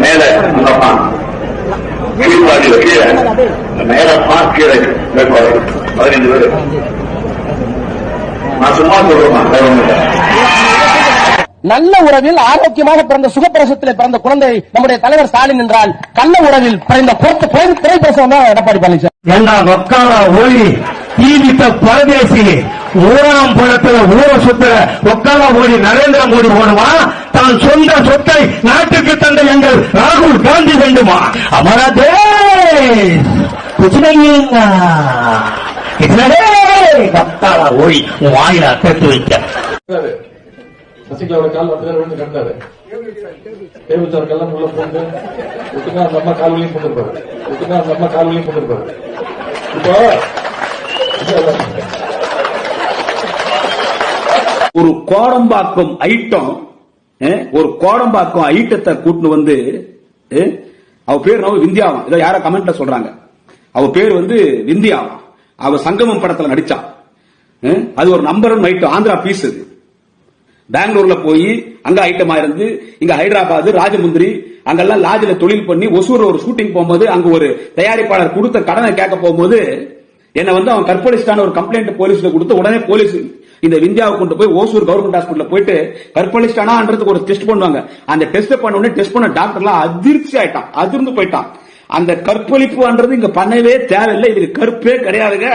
மேல அந்தப்பா கீழ்பாடியில கீழே. மேலப்பா கீழே. மேற்பாடு பதினைந்து பேர். நான் சும்மா சொல்றேன். நல்ல உறவில் ஆரோக்கியமாக பிறந்த சுகப்பிரசவத்தில் பிறந்த குழந்தை நம்முடைய தலைவர் ஸ்டாலின் என்றால் கள்ள உறவில் பிறந்த திரைப்பிரசவம் தான் எடப்பாடி பழனிசாமி. ஏண்டா ஒக்கால ஓடி தீவித்த பரதேசி ஊராம் பழத்துல ஊர சுத்த ஒக்கால ஓடி நரேந்திர மோடி போடுமா தான் சொந்த சொத்தை நாட்டுக்கு தந்த எங்கள் ராகுல் காந்தி வேண்டுமா? அமரா தேஷ் ஓடி உன் வாயில அத்தத்து வைக்க. சசிகலாவோட கால் வந்து விழுந்து கண்டாரு தேவச்சார் கல்லாம் உள்ள போட்டு ஒட்டுங்க அந்த அம்மா கால் வழியும் போட்டுருப்பாரு. ஒட்டுங்க அந்த அம்மா கால் வழியும் போட்டுருப்பாரு. இப்போ ஒரு கோடம்பாக்கம் ஐட்டம் ஒரு கோடம்பாக்கம் ஐட்டத்தை கூட்டுன்னு வந்து அவ பேர் நம்ம விந்தியாவம் இதை யாரோ கமெண்ட்ல சொல்றாங்க. அவ பேர் வந்து விந்தியாவம் அவ சங்கமம் படத்துல நடிச்சா. அது ஒரு number one item Andhra piece அது பெங்களூர்ல போய் அங்க ஐட்டமா இருந்து இங்க ஹைதராபாத் ராஜமுந்திரி அங்கெல்லாம் லாட்ஜில தொழில் பண்ணி ஒசூர் ஒரு ஷூட்டிங் போகும்போது அங்க ஒரு தயாரிப்பாளர் கொடுத்த கடனை கேட்க போகும்போது என்ன வந்து அவன் கற்பழிச்சிட்டான ஒரு கம்ப்ளைண்ட் போலீஸ்ல கொடுத்து உடனே போலீஸ் இந்த விந்தியாவை கொண்டு போய் ஓசூர் கவர்மெண்ட் ஹாஸ்பிட்டல் போயிட்டு கற்பழிச்சிட்டானான்றதுக்கு ஒரு டெஸ்ட் பண்ணுவாங்க. அந்த டெஸ்ட் பண்ண உடனே டெஸ்ட் பண்ண டாக்டர்லாம் அதிர்ச்சி ஆயிட்டான் அதிர்ந்து போயிட்டான். அந்த கற்பழிப்புன்றது இங்க பண்ணவே தேவையில்லை. இதுக்கு கற்பே கிடையாதுங்க.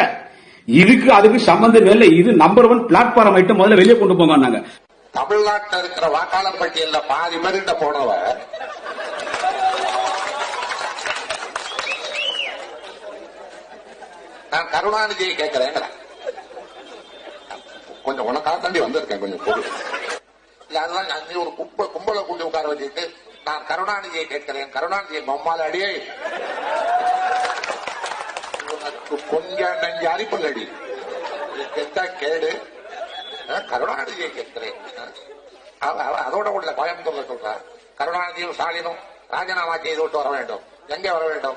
இதுக்கு அதுக்கு சம்பந்தமே இல்லை. இது நம்பர் ஒன் பிளாட்ஃபார்ம் ஆயிட்டு முதல்ல வெளியே கொண்டு போங்க நாங்க தமிழ்நாட்டில் இருக்கிற வாக்காளர் பட்டியல்ல பாதி பேர்கிட்ட போனவ நான் கருணாநிதியை கேட்கிறேன். கொஞ்சம் உனக்காக தாண்டி வந்திருக்கேன் கொஞ்சம் பொருள் அதனால அதெல்லாம் நான் ஒரு கும்ப கும்பல கூட்டி உட்கார வச்சுட்டு நான் கருணாநிதியை கேட்கிறேன். கருணாநிதியை மம்மால அடியே. உனக்கு கொஞ்சம் அரிப்பல் அடி கெட்டா கேடு. கருணாநிதியை கேட்கிறேன். அவ- அதோட உள்ள கோயம்புத்தூர்ல சொல்ற. கருணாநிதியும் ஸ்டாலினும் ராஜினாமா செய்து விட்டு வர வேண்டும். எங்கே வர வேண்டும்?